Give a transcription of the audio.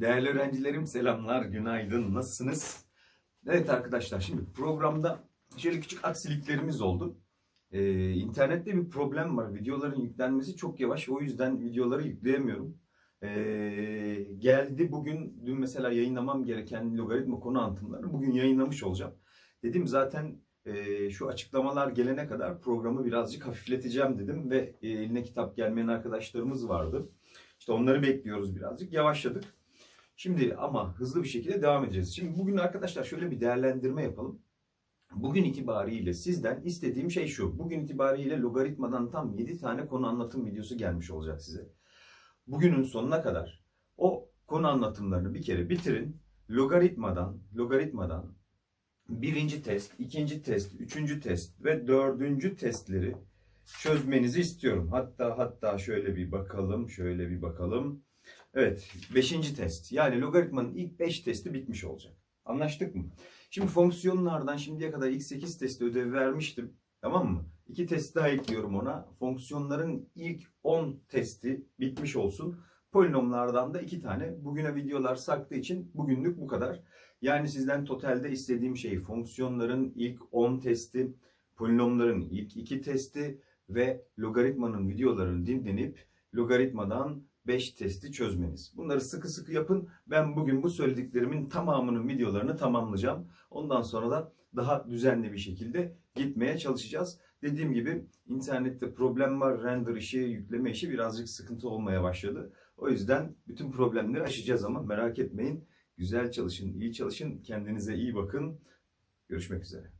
Değerli öğrencilerim selamlar, günaydın, nasılsınız? Evet arkadaşlar şimdi programda şöyle küçük aksiliklerimiz oldu. Ee, internette bir problem var. Videoların yüklenmesi çok yavaş. O yüzden videoları yükleyemiyorum. Ee, geldi bugün, dün mesela yayınlamam gereken logaritma konu anlatımları bugün yayınlamış olacağım. Dedim zaten e, şu açıklamalar gelene kadar programı birazcık hafifleteceğim dedim ve e, eline kitap gelmeyen arkadaşlarımız vardı. İşte onları bekliyoruz birazcık. Yavaşladık. Şimdi ama hızlı bir şekilde devam edeceğiz. Şimdi bugün arkadaşlar şöyle bir değerlendirme yapalım. Bugün itibariyle sizden istediğim şey şu. Bugün itibariyle logaritmadan tam 7 tane konu anlatım videosu gelmiş olacak size. Bugünün sonuna kadar o konu anlatımlarını bir kere bitirin. Logaritmadan, logaritmadan birinci test, ikinci test, üçüncü test ve dördüncü testleri çözmenizi istiyorum. Hatta hatta şöyle bir bakalım, şöyle bir bakalım. Evet, beşinci test. Yani logaritmanın ilk 5 testi bitmiş olacak. Anlaştık mı? Şimdi fonksiyonlardan şimdiye kadar ilk 8 testi ödevi vermiştim. Tamam mı? İki test daha ekliyorum ona. Fonksiyonların ilk 10 testi bitmiş olsun. Polinomlardan da iki tane. Bugüne videolar saktığı için bugünlük bu kadar. Yani sizden totalde istediğim şey fonksiyonların ilk 10 testi, polinomların ilk 2 testi ve logaritmanın videolarını dinlenip logaritmadan 5 testi çözmeniz. Bunları sıkı sıkı yapın. Ben bugün bu söylediklerimin tamamının videolarını tamamlayacağım. Ondan sonra da daha düzenli bir şekilde gitmeye çalışacağız. Dediğim gibi internette problem var. Render işi, yükleme işi birazcık sıkıntı olmaya başladı. O yüzden bütün problemleri aşacağız ama merak etmeyin. Güzel çalışın, iyi çalışın. Kendinize iyi bakın. Görüşmek üzere.